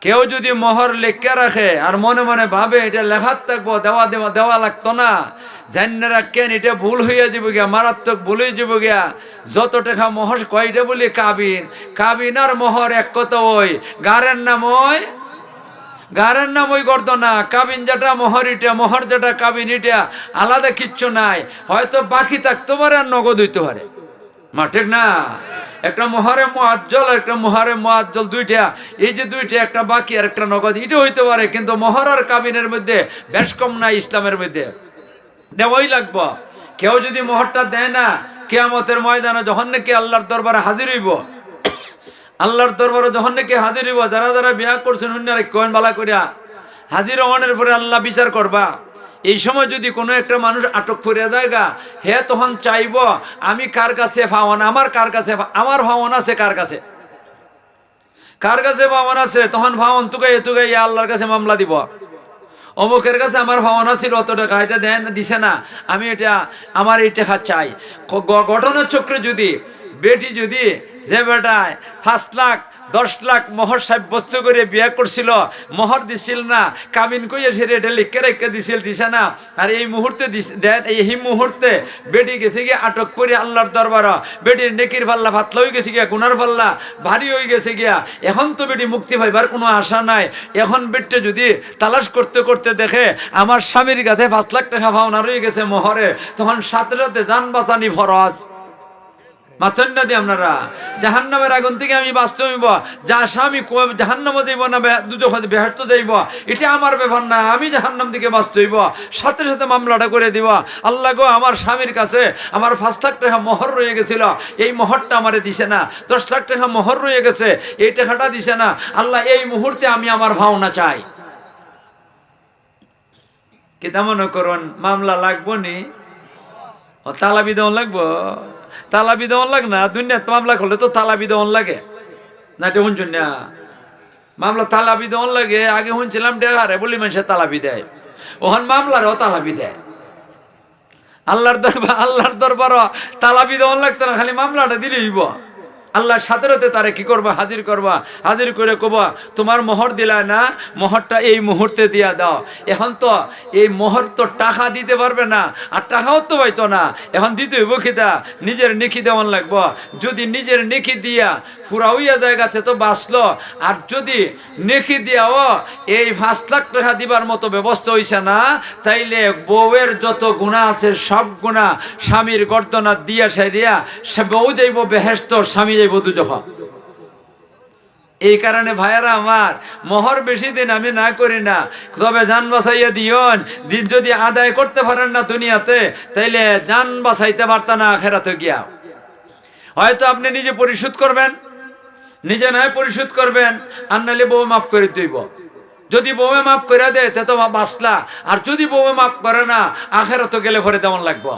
কেউ যদি মোহর লেখা রাখে আর মনে মনে ভাবে এটা লেখার থাকব, দেওয়া দেওয়া দেওয়া লাগতো না। জান্নে রাখেন, এটা ভুল হইয়া যাব গিয়া, মারাত্মক ভুল হয়ে যাব গিয়া। যত টাকা মোহর, কয়টা বলি? কাবিন। কাবিন আর মোহর এক কত ওই, গারের নাম ওই? গারের নাম ওই করতো না কাবিন যেটা, মোহর ইটা, মোহর যেটা, কাবিন ইটা, আলাদা কিচ্ছু নাই। হয়তো বাকি থাকতে পারে আর নগদ হইতে পারে। মা, ঠিক না? একটা মোহরে মোয়াজ্জল একটা মোহরে মোয়াজ্জল দুইটা। এই যে দুইটা, একটা বাকি আর একটা নগদ এটা হইতে পারে, কিন্তু মোহর আর কাবিনের মধ্যে বেশ কম না ইসলামের মধ্যে? দেওয়াই লাগবো। কেউ যদি মোহরটা দেয় না, কেয়ামতের ময়দানে যখন নাকি আল্লাহর দরবারে হাজির হইব, আল্লাহর দরবারে যখন নাকি হাজির হইব, যারা যারা বিয়া করছেন, অন্যরা কেন বালা করিয়া হাজির হওয়ানের পরে আল্লাহ বিচার করবা। এই সময় যদি কোনো একটা মানুষ আটক করিয়া দেয়গা হে তখন চাইব, আমি কার কাছে ফাওয়ান আমার কার কাছে আমার ফাওয়ান আছে কার কাছে? কার কাছে ফাওয়ান আছে? তখন ফাওয়ান তুকাই তুকাই আল্লাহর কাছে মামলা দিব। অমুকের কাছে আমার ভাবনা ছিল, অত টাকা এটা দেন, দিছে না। আমি এটা, আমার এই টাকা চাই গ- গ- ঘটনার চক্রে যদি বেটি যদি যে বেটায় পাঁচ লাখ, দশ লাখ মোহর সাব্যস্ত করে বিয়ে করছিল, মোহর দিছিল না, কামিন কইয়া সে এটা লিখে রেখে দিছিল, দিছে না। আর এই মুহূর্তে দেন এই মুহূর্তে বেটি গেছে গিয়ে আটক করে আল্লাহর দরবার। বেটির নেকির পাল্লা, ফাতলা হয়ে গেছে গিয়া, গুনার পাল্লা, ভারী হয়ে গেছে গিয়া। এখন তো বেটি মুক্তি পাইবার কোনো আশা নাই। এখন বেটে যদি তালাশ করতে করতে দেখে, আমার স্বামীর কাছে পাঁচ লাখ টাকা পাওনা রয়ে গেছে মোহরে, তখন সাথে সাথে যান বাঁচানি ফরজ। মাথন না দিয়ে আপনারা। জাহান্নামের আগুন থেকে আমি বাঁচতে হইব। যা স্বামী জাহান্নামে যাইব না দুজক বেহস্ত যাইব। এটা আমার ব্যাপার না, আমি জাহান্নাম থেকে বাঁচতে হইব। সাথে সাথে মামলাটা করে দিব। আল্লাহ গো, আমার স্বামীর কাছে আমার পাঁচ লাখ টাকা মোহর রয়ে গেছিল। এই মোহরটা আমারে দিছে না। দশ লাখ টাকা মোহর রয়ে গেছে। এই টাকাটা দিছে না। আল্লাহ, এই মুহূর্তে আমি আমার ভাওনা চাই। কেতা মনে করুন, মামলা লাগবো নি। ও, তালা দেওয়ান লাগবো? তালাবি দেওয়ান লাগ না? দুনিয়া মামলা করলে তো তালাবি দেওয়ান লাগে। না, এটা শুনছেন না? মামলা তালাবি দেওয়ান লাগে, আগে শুনছিলাম ডেহারে বলি মানুষের তালাবি দেয় ওখান মামলারও তালাবি দেয় আল্লাহর দরবার আল্লাহর দরবারও তালাবি দেওয়ান লাগতো না, খালি মামলাটা দিলে হইব। আল্লাহ সাথে রাতে তারে কি করবা? হাজির করবা। হাজির করে কবা, তোমার মোহর দিলা না, মোহরটা এই মুহূর্তে দিয়া দাও। এখন তো এই মোহর তো টাকা দিতে পারবে না, আর টাকাও তো পাইতো না। এখন দিতে হইব নিজের নেকি দেওয়ান লাগবো। যদি নিজের নেকি দিয়া ফুরা হইয়া জায়গাতে তো বাঁচলো, আর যদি নেকি দিয়াও এই পাঁচ লাখ টাকা দিবার মতো ব্যবস্থা হইছে না, তাইলে বউয়ের যত গুণা আছে, সব গুণা স্বামীর গর্দনা দিয়া সারিয়া সে বউ যাইব বেহেস্ত স্বামী যাইব দুজখ এই কারণে ভাইয়ারা আমার, মোহর বেশি দিন আমি না করি না, তবে যান বাঁচাইয়া দিয়ন। দিন যদি আদায় করতে পারেন না দুনিয়াতে, তাইলে যান বাঁচাইতে পারত না আখেরাতে গিয়া। হয়তো আপনি নিজে পরিশোধ করবেন, নিজে নয় পরিশোধ করবেন, আর নাহলে বউ মাফ করে দিব। যদি বউয়ে মাফ করে দেয়, তে তো বাঁচলা। আর যদি বউয়ে মাফ করে না আখেরা তো গেলে পরে তেমন লাগবো।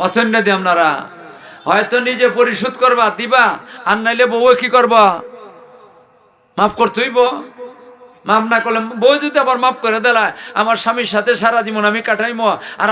পছন্দ দিয়ে আপনারা হয়তো নিজে পরিশোধ করবা, দিবা, আর নাইলে বউ কি করবা? মাফ করতেইব। মাফ না করলে বউ যদি আবার মাফ করে দিলা আমার স্বামীর সাথে সারা জীবন আমি কাটাইমো, আর